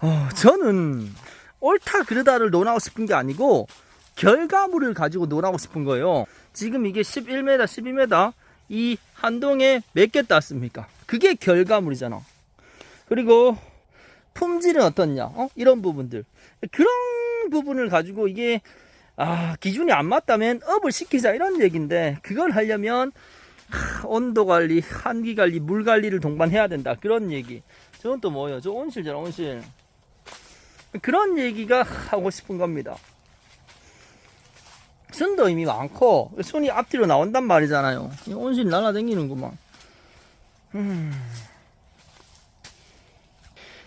어, 저는 옳다 그르다를 논하고 싶은 게 아니고 결과물을 가지고 논하고 싶은 거예요. 지금 이게 11m, 12m 이 한동에 몇 개 땄습니까? 그게 결과물이잖아. 그리고 품질은 어떻냐? 어? 이런 부분들. 그런 부분을 가지고 이게 아, 기준이 안 맞다면 업을 시키자 이런 얘기인데 그걸 하려면 하, 온도 관리, 한기 관리, 물 관리를 동반해야 된다. 그런 얘기. 저건 또 뭐예요? 저 온실잖아, 온실. 그런 얘기가 하고 싶은 겁니다. 순도 이미 많고 손이 앞뒤로 나온단 말이잖아요. 이 온실 날아다니는구만. 음.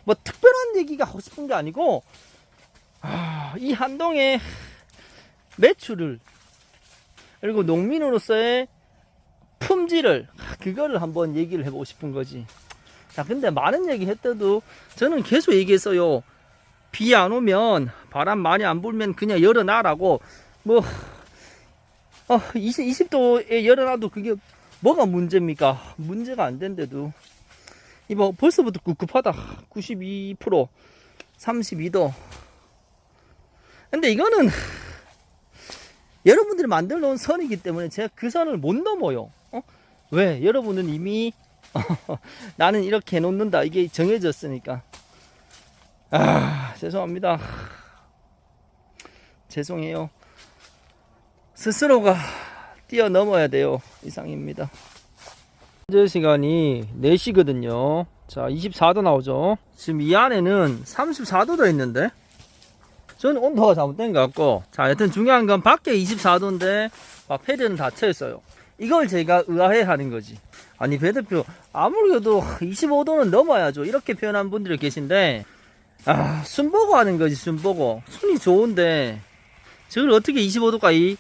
뭐 특별한 얘기가 하고 싶은 게 아니고 아, 이 한동의 매출을 그리고 농민으로서의 품질을 아, 그거를 한번 얘기를 해보고 싶은 거지. 자, 근데 많은 얘기 했더도 저는 계속 얘기했어요. 비 안 오면 바람 많이 안 불면 그냥 열어놔라고. 뭐 어, 20, 20도에 열어놔도 그게 뭐가 문제입니까? 문제가 안 된데도. 이거 벌써부터 꿉꿉하다. 92% 32도. 근데 이거는 여러분들이 만들어 놓은 선이기 때문에 제가 그 선을 못 넘어요. 어? 왜? 여러분은 이미 나는 이렇게 해놓는다. 이게 정해졌으니까. 아 죄송합니다. 죄송해요. 스스로가 뛰어넘어야 돼요. 이상입니다. 현재 시간이 4시거든요. 자 24도 나오죠. 지금 이 안에는 34도도 있는데? 저는 온도가 잘못된 것 같고. 자 여튼 중요한 건 밖에 24도인데 막 패드는 닫혀 있어요. 이걸 제가 의아해 하는 거지. 아니 배 대표 아무래도 25도는 넘어야죠. 이렇게 표현한 분들이 계신데 아, 순 보고 하는 거지, 순 보고. 순이 좋은데, 저걸 어떻게 25도까지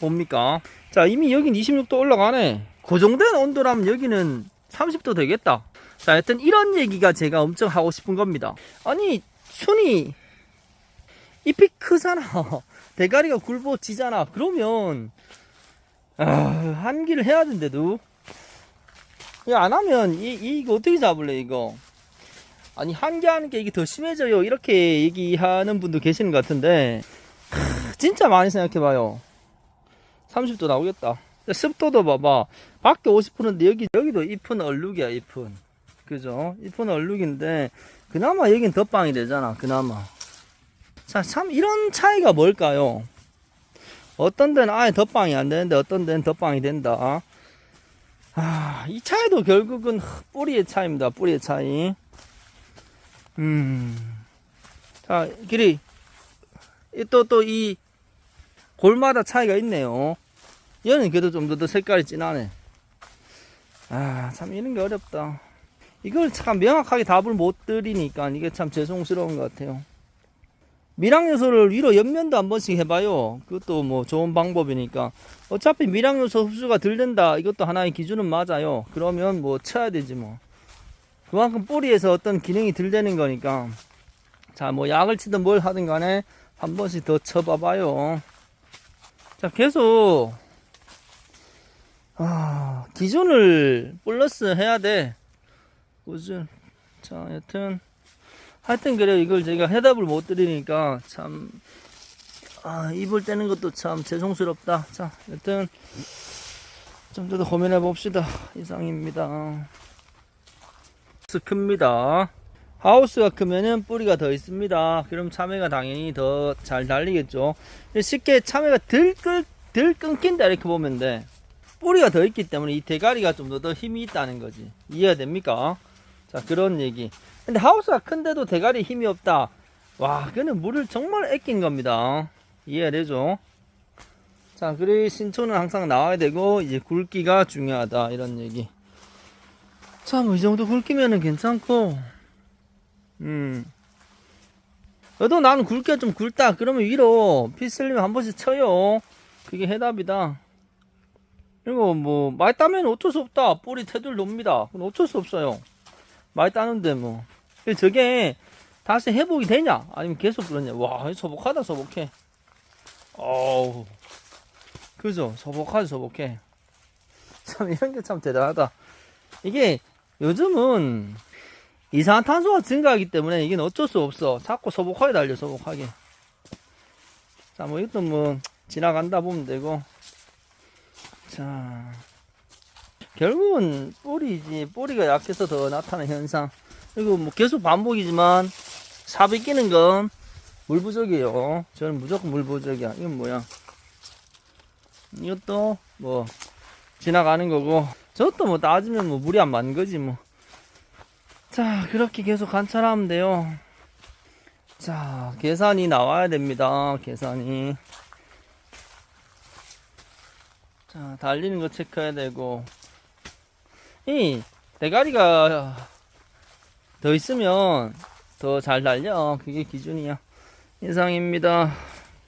봅니까? 자, 이미 여긴 26도 올라가네. 고정된 온도라면 여기는 30도 되겠다. 자, 하여튼 이런 얘기가 제가 엄청 하고 싶은 겁니다. 아니, 순이 잎이 크잖아. 대가리가 굵어지잖아. 그러면, 아, 한기를 해야 된대도. 이거 안 하면, 이, 이, 이거 어떻게 잡을래, 이거? 아니 한계하는 게 이게 더 심해져요. 이렇게 얘기하는 분도 계시는 것 같은데 하, 진짜 많이 생각해봐요. 30도 나오겠다. 습도도 봐봐. 밖에 50%인데 여기 여기도 잎은 얼룩이야 잎은 그죠? 잎은 얼룩인데 그나마 여긴 덧방이 되잖아 그나마. 자 참 이런 차이가 뭘까요? 어떤 데는 아예 덧방이 안 되는데 어떤 데는 덧방이 된다. 아, 이 차이도 결국은 뿌리의 차이입니다 뿌리의 차이 음. 자, 길이. 또, 또, 이, 골마다 차이가 있네요. 얘는 그래도 좀 더 색깔이 진하네. 아, 참, 이런 게 어렵다. 이걸 참 명확하게 답을 못 드리니까 이게 참 죄송스러운 것 같아요. 미랑 요소를 위로 옆면도 한 번씩 해봐요. 그것도 뭐 좋은 방법이니까. 어차피 미랑 요소 흡수가 덜 된다. 이것도 하나의 기준은 맞아요. 그러면 뭐 쳐야 되지 뭐. 그만큼 뿌리에서 어떤 기능이 덜 되는 거니까. 자 뭐 약을 치든 뭘 하든 간에 한 번씩 더 쳐봐봐요. 자 계속. 아 기준을 플러스 해야 돼. 꾸준. 자 여튼. 하여튼 그래 이걸 제가 해답을 못 드리니까 참. 아, 입을 떼는 것도 참 죄송스럽다. 자 여튼. 좀 더 고민해 봅시다. 이상입니다 하우스 큽니다. 하우스가 크면은 뿌리가 더 있습니다. 그럼 참외가 당연히 더 잘 달리겠죠. 쉽게 참외가 덜, 끓, 덜 끊긴다 이렇게 보면 돼. 뿌리가 더 있기 때문에 이 대가리가 좀 더 더 힘이 있다는 거지. 이해가 됩니까? 자 그런 얘기. 근데 하우스가 큰데도 대가리에 힘이 없다. 와 그는 물을 정말 아낀 겁니다. 이해가 되죠? 자 그래 신초는 항상 나와야 되고 이제 굵기가 중요하다 이런 얘기. 참, 이 정도 굵기면은 괜찮고, 음. 그래도 나는 굵기가 좀 굵다. 그러면 위로 피슬리면 한 번씩 쳐요. 그게 해답이다. 그리고 뭐, 많이 따면 어쩔 수 없다. 뿌리 테둘 놉니다. 어쩔 수 없어요. 많이 따는데 뭐. 저게 다시 회복이 되냐? 아니면 계속 그러냐? 와, 소복하다, 소복해. 어우. 그죠? 소복하지, 소복해. 참, 이런 게 참 대단하다. 이게 요즘은 이산화탄소가 증가하기 때문에 이게 어쩔 수 없어. 자꾸 소복하게 달려, 소복하게. 자, 뭐 이것도 뭐 지나간다 보면 되고. 자, 결국은 뿌리지. 뿌리가 약해서 더 나타나는 현상. 그리고 뭐 계속 반복이지만 삽이 끼는 건 물 부족이에요. 저는 무조건 물 부족이야. 이건 뭐야? 이것도 뭐 지나가는 거고 저것도 뭐 따지면 뭐 물이 안 맞는 거지 뭐. 자 그렇게 계속 관찰하면 돼요. 자 계산이 나와야 됩니다. 계산이. 자 달리는 거 체크해야 되고 이 대가리가 더 있으면 더 잘 달려. 그게 기준이야. 이상입니다.